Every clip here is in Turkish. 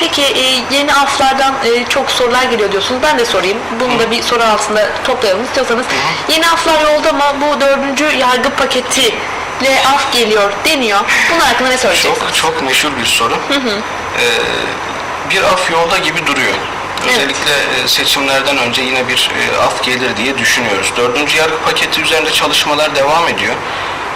Peki e, yeni aflardan e, çok sorular geliyor diyorsunuz. Ben de sorayım. Bunu da bir soru altında toplayalım istiyorsanız. Yeni aflar yolda ama bu dördüncü yargı paketiyle af geliyor deniyor. Bunun hakkında ne söyleyeceksiniz? Çok çok meşhur bir soru. Ee, bir af yolda gibi duruyor. Evet. Özellikle e, seçimlerden önce yine bir e, af gelir diye düşünüyoruz. Dördüncü yargı paketi üzerinde çalışmalar devam ediyor.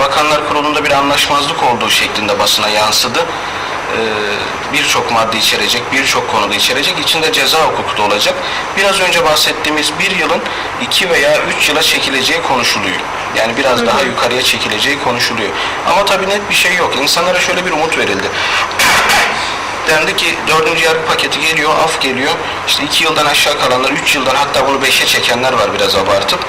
Bakanlar Kurulu'nda bir anlaşmazlık olduğu şeklinde basına yansıdı. Ee, birçok madde içerecek, birçok konuda içerecek. İçinde ceza hukuku da olacak. Biraz önce bahsettiğimiz bir yılın iki veya üç yıla çekileceği konuşuluyor. Yani biraz daha yukarıya çekileceği konuşuluyor. Ama tabii net bir şey yok. İnsanlara şöyle bir umut verildi. Dendi ki dördüncü yargı paketi geliyor, af geliyor. İşte iki yıldan aşağı kalanlar, üç yıldan hatta bunu beşe çekenler var biraz abartıp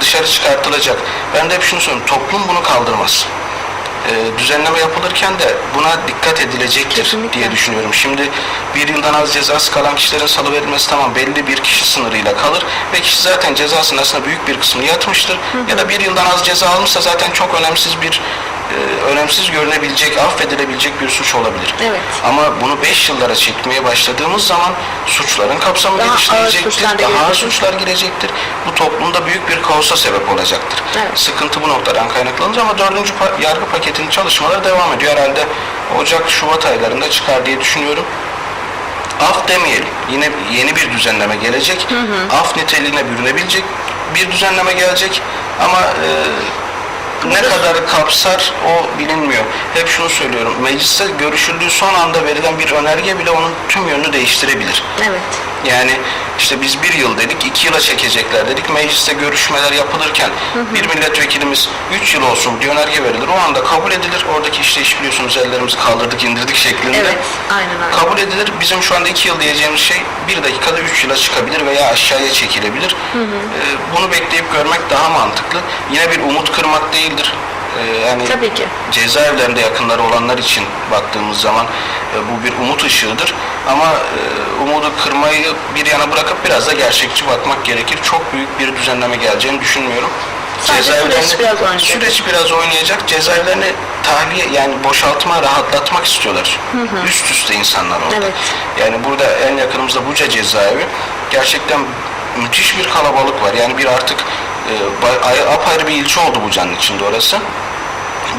dışarı çıkartılacak. Ben de hep şunu söylüyorum, toplum bunu kaldırmaz. Ee, düzenleme yapılırken de buna dikkat edilecektir Kesinlikle. diye düşünüyorum. Şimdi bir yıldan az cezası kalan kişilerin salıverilmesi tamam belli bir kişi sınırıyla kalır ve kişi zaten cezasının aslında büyük bir kısmını yatmıştır. Ya da bir yıldan az ceza almışsa zaten çok önemsiz bir e, önemsiz görünebilecek, affedilebilecek bir suç olabilir. Evet. Ama bunu 5 yıllara çekmeye başladığımız zaman suçların kapsamı Daha ağır genişleyecektir, da daha ağır suçlar girecektir. Bu toplumda büyük bir kaosa sebep olacaktır. Evet. Sıkıntı bu noktadan kaynaklanır ama dördüncü pa- yargı paketinin çalışmaları devam ediyor. Herhalde Ocak, Şubat aylarında çıkar diye düşünüyorum. Af demeyelim. Yine yeni bir düzenleme gelecek. Af niteliğine bürünebilecek bir düzenleme gelecek. Ama e, ne kadar kapsar o bilinmiyor. Hep şunu söylüyorum. Mecliste görüşüldüğü son anda verilen bir önerge bile onun tüm yönünü değiştirebilir. Evet. Yani işte biz bir yıl dedik, iki yıla çekecekler dedik. Mecliste görüşmeler yapılırken bir milletvekilimiz üç yıl olsun diye önerge verilir. O anda kabul edilir. Oradaki işte iş biliyorsunuz ellerimizi kaldırdık indirdik şeklinde. Evet. Aynen öyle. Kabul edilir. Bizim şu anda iki yıl diyeceğimiz şey bir dakikada üç yıla çıkabilir veya aşağıya çekilebilir. Ee, bunu bekleyip görmek daha mantıklı. Yine bir umut kırmak değildir. Ee, yani Tabii ki. cezaevlerinde yakınları olanlar için baktığımız zaman e, bu bir umut ışığıdır. Ama e, umudu kırmayı bir yana bırakıp biraz da gerçekçi bakmak gerekir. Çok büyük bir düzenleme geleceğini düşünmüyorum. Sadece süreç biraz oynayacak. süreç biraz oynayacak. Cezaevlerini tahliye yani boşaltma, rahatlatmak istiyorlar. Üst üste insanlar orada. Evet. Yani burada en yakınımızda Buca cezaevi. Gerçekten müthiş bir kalabalık var. Yani bir artık e, apayrı bir ilçe oldu Buca'nın içinde orası.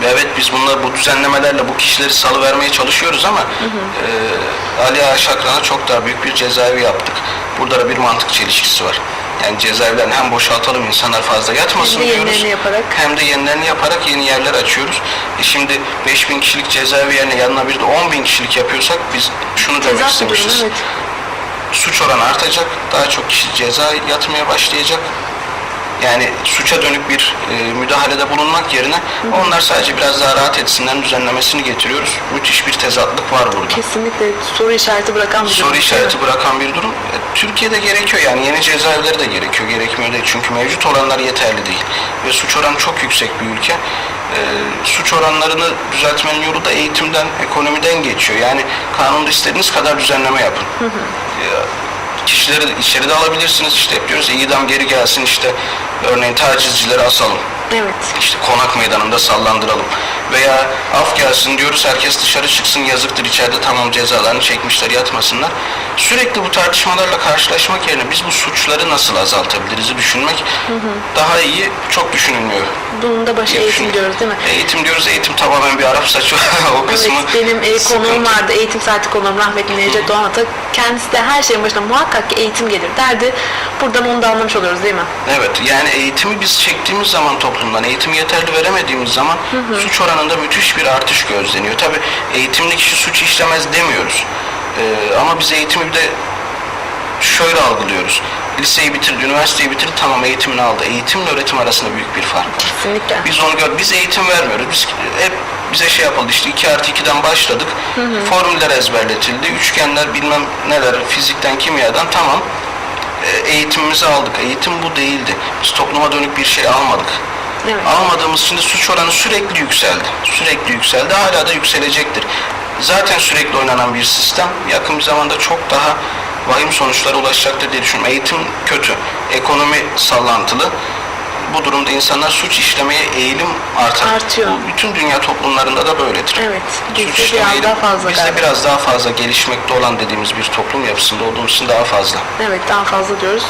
Ve Evet biz bunlar bu düzenlemelerle bu kişileri salıvermeye çalışıyoruz ama e, Ali Şakran'a çok daha büyük bir cezaevi yaptık. Burada da bir mantık çelişkisi var. Yani cezaevlerini hem boşaltalım insanlar fazla yatmasın Hem diyoruz. yaparak. Hem de yenilerini yaparak yeni yerler açıyoruz. E şimdi 5000 kişilik cezaevi yerine yanına bir de 10 bin kişilik yapıyorsak biz şunu demek Tezat bir durum, istemişiz evet. suç oranı artacak, daha çok kişi ceza yatmaya başlayacak. Yani suça dönük bir e, müdahalede bulunmak yerine onlar sadece biraz daha rahat etsinler düzenlemesini getiriyoruz. Müthiş bir tezatlık var burada. Kesinlikle soru işareti bırakan bir durum. Soru işareti bırakan bir durum. E, Türkiye'de gerekiyor yani yeni cezaevleri de gerekiyor, gerekmiyor değil. Çünkü mevcut oranlar yeterli değil. Ve suç oranı çok yüksek bir ülke. E, suç oranlarını düzeltmenin yolu da eğitimden, ekonomiden geçiyor. Yani kanunda istediğiniz kadar düzenleme yapın. E, kişileri içeride alabilirsiniz. İşte hep diyoruz idam geri gelsin işte örneğin tacizcileri asalım. Evet. İşte konak meydanında sallandıralım. Veya af gelsin diyoruz herkes dışarı çıksın yazıktır içeride tamam cezalarını çekmişler yatmasınlar. Sürekli bu tartışmalarla karşılaşmak yerine biz bu suçları nasıl azaltabiliriz'i düşünmek daha iyi çok düşünülmüyor. Bunun da başı eğitim diyoruz değil mi? Eğitim diyoruz eğitim tamamen bir Arap saçı o kısmı. Evet, benim e, konuğum vardı, eğitim saati konuğum rahmetli Necdet Doğan Ata. Kendisi de her şeyin başına muhakkak ki eğitim gelir derdi. Buradan onu da anlamış oluyoruz değil mi? Evet yani eğitimi biz çektiğimiz zaman toplumdan, eğitimi yeterli veremediğimiz zaman suç oranında müthiş bir artış gözleniyor. Tabi eğitimli kişi suç işlemez demiyoruz. Ee, ama biz eğitimi bir de şöyle algılıyoruz. Liseyi bitirdi, üniversiteyi bitirdi, tamam eğitimini aldı. Eğitimle öğretim arasında büyük bir fark var. Kesinlikle. Biz onu gör, biz eğitim vermiyoruz. Biz hep bize şey yapıldı işte 2 artı 2'den başladık. Formüller ezberletildi. Üçgenler bilmem neler fizikten kimyadan tamam. E, eğitimimizi aldık. Eğitim bu değildi. Biz topluma dönük bir şey almadık. Evet. Almadığımız için suç oranı sürekli yükseldi. Sürekli yükseldi. Hala da yükselecektir. Zaten sürekli oynanan bir sistem yakın bir zamanda çok daha vahim sonuçlara ulaşacaktır diye düşünüyorum. Eğitim kötü. Ekonomi sallantılı. Bu durumda insanlar suç işlemeye eğilim artar. Artıyor. Bu bütün dünya toplumlarında da böyledir. Evet, bizde Suç biraz eğilim- daha fazla Bizde galiba. biraz daha fazla gelişmekte olan dediğimiz bir toplum yapısında olduğumuz için daha fazla. Evet daha fazla diyoruz.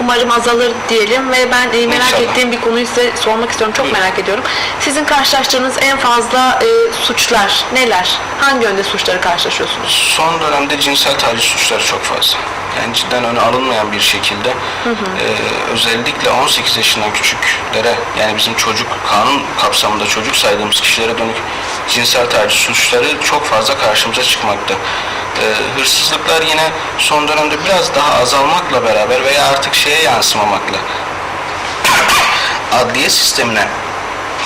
Umarım azalır diyelim ve ben e, merak İnşallah. ettiğim bir konuyu size sormak istiyorum. Çok Buyurun. merak ediyorum. Sizin karşılaştığınız en fazla e, suçlar neler? Hangi yönde suçları karşılaşıyorsunuz? Son dönemde cinsel taciz suçları çok fazla. Yani cidden öne alınmayan bir şekilde e, özellikle 18 yaşından küçüklere yani bizim çocuk kanun kapsamında çocuk saydığımız kişilere dönük cinsel taciz suçları çok fazla karşımıza çıkmakta. E, hırsızlıklar yine son dönemde biraz daha azalmakla beraber veya artık şeye yansımamakla adliye sistemine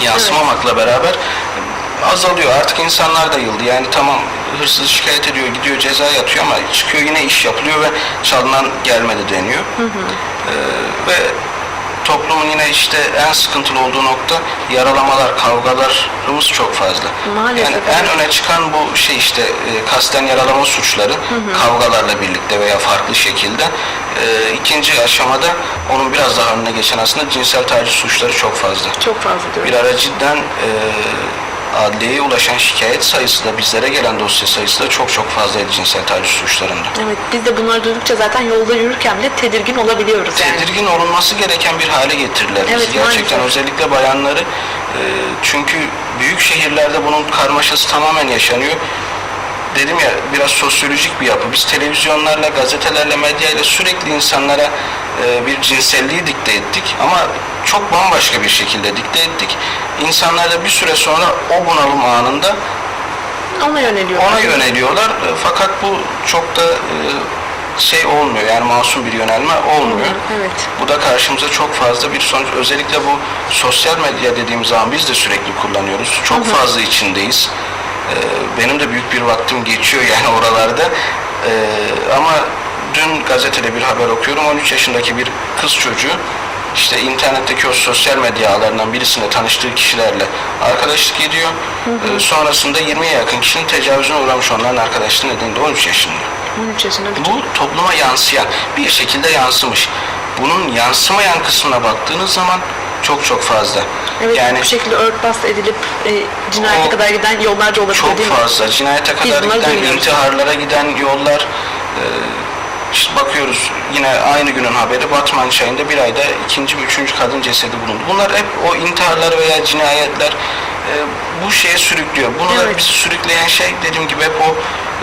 yansımamakla beraber azalıyor. Artık insanlar da yıldı. Yani tamam hırsız şikayet ediyor, gidiyor ceza yatıyor ama çıkıyor yine iş yapılıyor ve çalınan gelmedi deniyor. Ee, ve toplumun yine işte en sıkıntılı olduğu nokta yaralamalar, kavgalarımız çok fazla. Maalesef, Yani en öne çıkan bu şey işte e, kasten yaralama suçları kavgalarla birlikte veya farklı şekilde. E, ikinci aşamada onun biraz daha önüne geçen aslında cinsel taciz suçları çok fazla. Çok fazla diyorum. Bir ara cidden e, adliyeye ulaşan şikayet sayısı da bizlere gelen dosya sayısı da çok çok fazlaydı cinsel taciz suçlarında. Evet biz de bunları duydukça zaten yolda yürürken bile tedirgin olabiliyoruz yani. Tedirgin olunması gereken bir hale getirdiler bizi. Evet, Gerçekten maalesef. özellikle bayanları e, çünkü büyük şehirlerde bunun karmaşası tamamen yaşanıyor. Dedim ya biraz sosyolojik bir yapı. Biz televizyonlarla, gazetelerle, medyayla sürekli insanlara e, bir cinselliği dikte ettik ama çok bambaşka bir şekilde dikte ettik. İnsanlar da bir süre sonra o bunalım anında Ona yöneliyorlar. ona yöneliyorlar. Fakat bu çok da e, şey olmuyor yani masum bir yönelme olmuyor. Evet. Bu da karşımıza çok fazla bir sonuç. Özellikle bu sosyal medya dediğimiz zaman biz de sürekli kullanıyoruz. Çok fazla içindeyiz. Ee, benim de büyük bir vaktim geçiyor yani oralarda. Ee, ama dün gazetede bir haber okuyorum. 13 yaşındaki bir kız çocuğu işte internetteki o sosyal medya ağlarından birisinde tanıştığı kişilerle arkadaşlık ediyor. Ee, sonrasında 20'ye yakın kişinin tecavüzüne uğramış onların arkadaşlığı nedeniyle 13 yaşında. 13 yaşında Bu topluma yansıyan, bir şekilde yansımış. Bunun yansımayan kısmına baktığınız zaman çok çok fazla. Evet yani bu şekilde örtbas edilip e, cinayete O kadar giden yollarca olabilir çok değil mi? fazla. Cinayete kadar bunları giden, intiharlara giden yollar. e, işte bakıyoruz yine aynı günün haberi Batman çayında bir ayda ikinci ve üçüncü kadın cesedi bulundu. Bunlar hep o intiharlar veya cinayetler e, bu şeye sürüklüyor. Bunlar Evet. bizi sürükleyen şey dediğim gibi hep o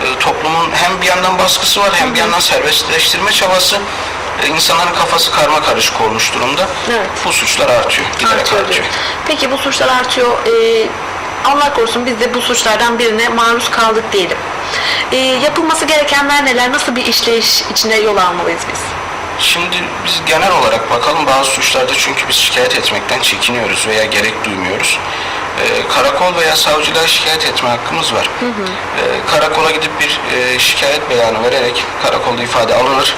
e, toplumun hem bir yandan baskısı var hem bir yandan serbestleştirme çabası. E, insanların kafası karma karışık olmuş durumda. Evet. Bu suçlar artıyor. Giderek Artıyor artıyor. Peki bu suçlar artıyor. E, Allah korusun biz de bu suçlardan birine maruz kaldık diyelim. E, yapılması gerekenler neler? Nasıl bir işleyiş içine yol almalıyız biz? Şimdi biz genel olarak bakalım bazı suçlarda çünkü biz şikayet etmekten çekiniyoruz veya gerek duymuyoruz. Ee, karakol veya savcılığa şikayet etme hakkımız var. Ee, karakola gidip bir e, şikayet beyanı vererek karakolda ifade alınır.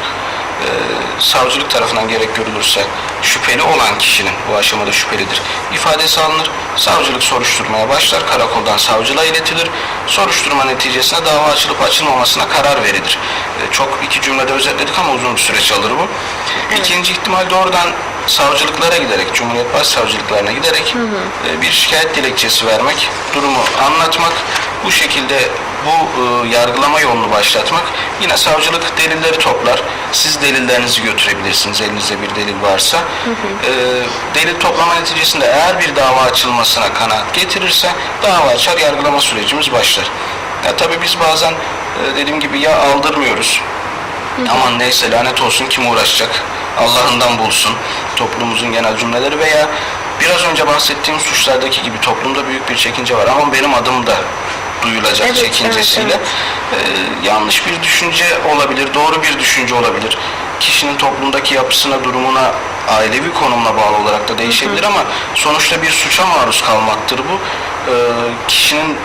Ee, savcılık tarafından gerek görülürse şüpheli olan kişinin bu aşamada şüphelidir. ifadesi alınır. Savcılık soruşturmaya başlar. Karakoldan savcılığa iletilir. Soruşturma neticesinde dava açılıp açılmamasına karar verilir. Ee, çok iki cümlede özetledik ama uzun bir süreç alır bu. İkinci ihtimal doğrudan savcılıklara giderek, Cumhuriyet Başsavcılıklarına giderek e, bir şikayet dilekçesi vermek, durumu anlatmak, bu şekilde bu e, yargılama yolunu başlatmak. Yine savcılık delilleri toplar. Siz delillerinizi götürebilirsiniz elinizde bir delil varsa. E, delil toplama neticesinde eğer bir dava açılmasına kanaat getirirse dava açar yargılama sürecimiz başlar. Ya tabii biz bazen e, dediğim gibi ya aldırmıyoruz Aman neyse lanet olsun kim uğraşacak? Allah'ından bulsun. Toplumumuzun genel cümleleri veya biraz önce bahsettiğim suçlardaki gibi toplumda büyük bir çekince var. Ama benim adım da duyulacak Evet, çekincesiyle. evet, Ee, yanlış bir düşünce olabilir, doğru bir düşünce olabilir. Kişinin toplumdaki yapısına, durumuna, ailevi konumuna bağlı olarak da değişebilir ama sonuçta bir suça maruz kalmaktır bu. Ee, kişinin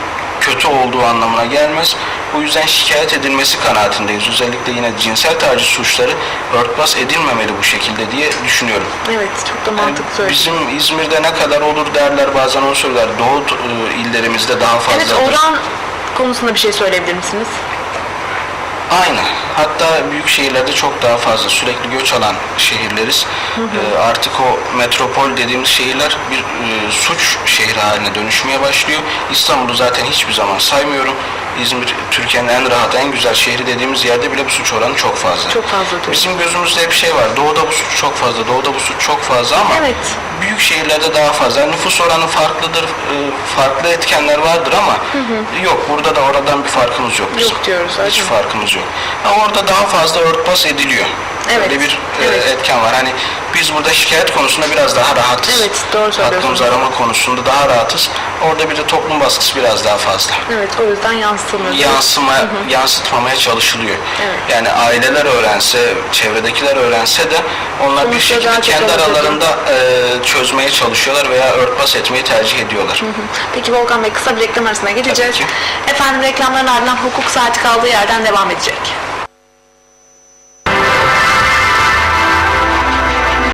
kötü olduğu anlamına gelmez. Bu yüzden şikayet edilmesi kanaatindeyiz. Özellikle yine cinsel taciz suçları örtbas edilmemeli bu şekilde diye düşünüyorum. Evet çok da Yani mantıklı söyledin. bizim İzmir'de ne kadar olur derler bazen onu söyler. Doğu e, illerimizde daha Evet fazladır. oran konusunda bir şey söyleyebilir misiniz? Aynı. Hatta büyük şehirlerde çok daha fazla sürekli göç alan şehirleriz. Ee, artık o metropol dediğimiz şehirler bir e, suç şehri haline dönüşmeye başlıyor. İstanbul'u zaten hiçbir zaman saymıyorum. İzmir Türkiye'nin en rahat, en güzel şehri dediğimiz yerde bile bu suç oranı çok fazla. Çok fazla. Bizim gözümüzde hep şey var. Doğuda bu suç çok fazla, doğuda bu suç çok fazla ama Evet. büyük şehirlerde daha fazla. Nüfus oranı farklıdır, e, farklı etkenler vardır ama yok burada da oradan bir farkımız yok. bizim. Yok diyoruz, Hiç farkımız yok. Ama orada daha fazla örtbas ediliyor. Evet, Böyle bir e, evet. etken var. Hani biz burada şikayet konusunda biraz daha rahatız. Evet, doğru söylüyorsun. Hakkımızı arama konusunda daha rahatız. Orada bir de toplum baskısı biraz daha fazla Evet o yüzden yansıtılmıyor. yansıma yansıtmamaya çalışılıyor. Evet. Yani aileler öğrense, çevredekiler öğrense de onlar bir Sonuçta daha şekilde kendi aralarında e, çözmeye çalışıyorlar veya örtbas etmeyi tercih ediyorlar. Peki Volkan Bey kısa bir reklam arasına gideceğiz. Efendim reklamların ardından hukuk saati kaldığı yerden devam edecek.